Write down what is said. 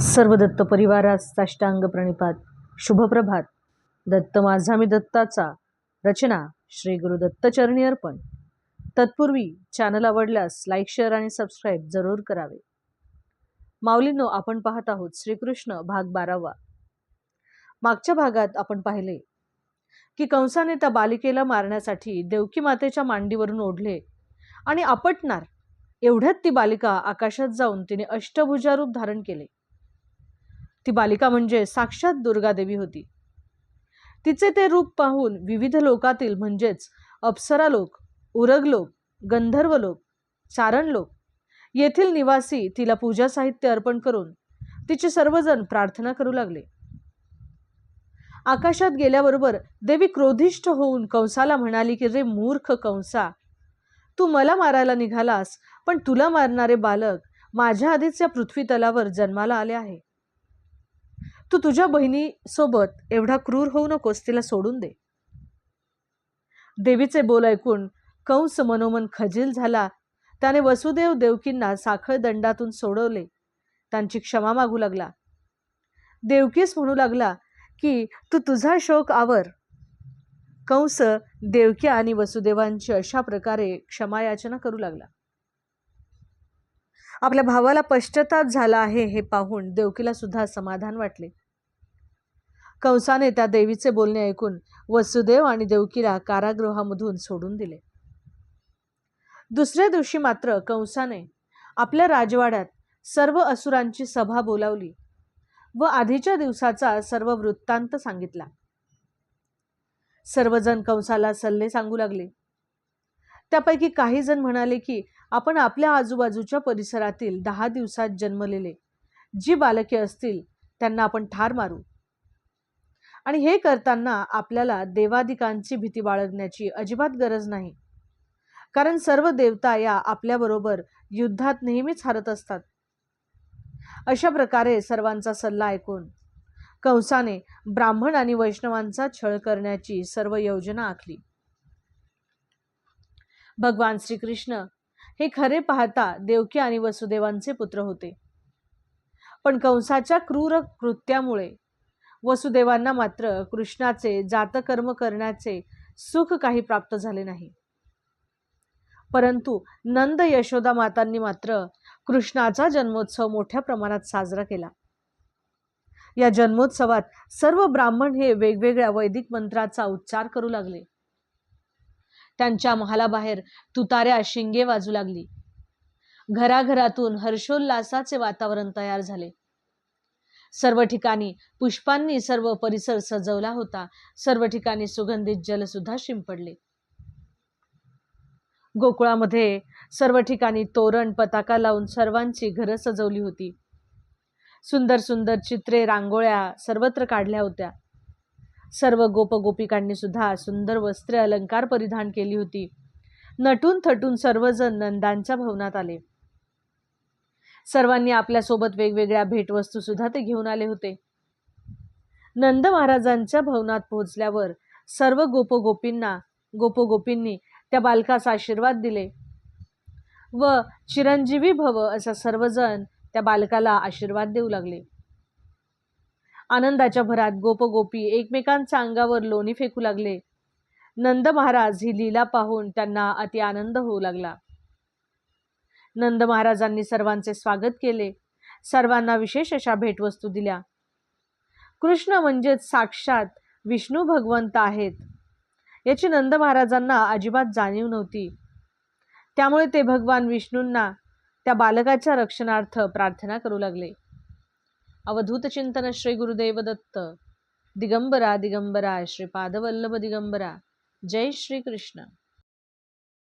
सर्व दत्त परिवारास साष्टांग प्रणिपात. शुभप्रभात. दत्त माझा मी दत्ताचा. रचना श्री गुरु दत्तचरणी अर्पण. तत्पूर्वी चॅनल आवडल्यास लाईक शेअर आणि सबस्क्राईब जरूर करावे. माऊलींनो आपण पाहत आहोत श्रीकृष्ण भाग बारावा. मागच्या भागात आपण पाहिले की कंसाने त्या बालिकेला मारण्यासाठी देवकी मातेच्या मांडीवरून ओढले आणि आपटणार. एवढ्यात ती बालिका आकाशात जाऊन तिने अष्टभुजारूप धारण केले. ती बालिका म्हणजे साक्षात दुर्गादेवी होती. तिचे ते रूप पाहून विविध लोकातील म्हणजेच अप्सरा लोक उरग लोक गंधर्व लोक चारण लोक येथील निवासी तिला पूजा साहित्य अर्पण करून तिचे सर्वजण प्रार्थना करू लागले. आकाशात गेल्याबरोबर देवी क्रोधिष्ठ होऊन कंसाला म्हणाली की रे मूर्ख कंसा तू मला मारायला निघालास पण तुला मारणारे बालक माझ्या आधीच या पृथ्वी तलावर जन्माला आले आहे. तू तुझ्या बहिणीसोबत एवढा क्रूर होऊ नकोस तिला सोडून दे. देवीचे बोल ऐकून कंस मनोमन खजील झाला. त्याने वसुदेव देवकींना साखळ दंडातून सोडवले. त्यांची क्षमा मागू लागला. देवकीस म्हणू लागला की तू तुझा शोक आवर. कंस देवकी आणि वसुदेवांची अशा प्रकारे क्षमायाचना करू लागला. आपल्या भावाला पश्चाताप झाला आहे हे पाहून देवकीला सुद्धा समाधान वाटले. कंसाने त्या देवीचे बोलणे ऐकून वसुदेव आणि देवकीला कारागृहामधून सोडून दिले. दुसऱ्या दिवशी मात्र कंसाने आपल्या राजवाड्यात सर्व असुरांची सभा बोलावली व आधीच्या दिवसाचा सर्व वृत्तांत सांगितला. सर्वजण कंसाला सल्ले सांगू लागले. त्यापैकी काही जण म्हणाले की आपण आपल्या आजूबाजूच्या परिसरातील दहा दिवसात जन्मलेले जी बालके असतील त्यांना आपण ठार मारू. आणि हे करताना आपल्याला देवादिकांची भीती बाळगण्याची अजिबात गरज नाही. कारण सर्व देवता या आपल्याबरोबर युद्धात नेहमीच हरत असतात. अशा प्रकारे सर्वांचा सल्ला ऐकून कंसाने ब्राह्मण आणि वैष्णवांचा छळ करण्याची सर्व योजना आखली. भगवान श्रीकृष्ण हे खरे पाहता देवकी आणि वसुदेवांचे पुत्र होते. पण कंसाच्या क्रूर कृत्यामुळे वसुदेवांना मात्र कृष्णाचे जातकर्म करण्याचे सुख काही प्राप्त झाले नाही. परंतु नंद यशोदा मातांनी मात्र कृष्णाचा जन्मोत्सव मोठ्या प्रमाणात साजरा केला. या जन्मोत्सवात सर्व ब्राह्मण हे वेगवेगळ्या वैदिक मंत्राचा उच्चार करू लागले. त्यांच्या महालाबाहेर तुताऱ्या शिंगे वाजू लागली. घराघरातून हर्षोल्लासाचे वातावरण तयार झाले. सर्व ठिकाणी पुष्पांनी सर्व परिसर सजवला होता. सर्व ठिकाणी सुगंधित जलसुद्धा शिंपडले. गोकुळामध्ये सर्व ठिकाणी तोरण पताका लावून सर्वांची घरं सजवली होती. सुंदर सुंदर चित्रे रांगोळ्या सर्वत्र काढल्या होत्या. सर्व गोपगोपिकांनी सुद्धा सुंदर वस्त्रे अलंकार परिधान केली होती. नटून थटून सर्वजण नंदांच्या भवनात आले. सर्वांनी आपल्यासोबत वेगवेगळ्या भेटवस्तूसुद्धा ते घेऊन आले होते. नंद महाराजांच्या भवनात पोहोचल्यावर सर्व गोपगोपींना गोपगोपींनी त्या बालकास आशीर्वाद दिले. व चिरंजीवी भव असा सर्वजण त्या बालकाला आशीर्वाद देऊ लागले. आनंदाच्या भरात गोपगोपी एकमेकांच्या अंगावर लोणी फेकू लागले. नंद महाराज ही लीला पाहून त्यांना अति आनंद होऊ लागला. नंद महाराजांनी सर्वांचे स्वागत केले. सर्वांना विशेष अशा भेटवस्तू दिल्या. कृष्ण म्हणजेच साक्षात विष्णू भगवंत आहेत. याची नंद महाराजांना अजिबात जाणीव नव्हती. त्यामुळे ते भगवान विष्णूंना त्या बालकाच्या रक्षणार्थ प्रार्थना करू लागले. अवधूत चिंतन श्री गुरुदेव दत्त दिगंबरा दिगंबरा श्रीपादवल्लभ दिगंबरा. जय श्री कृष्ण.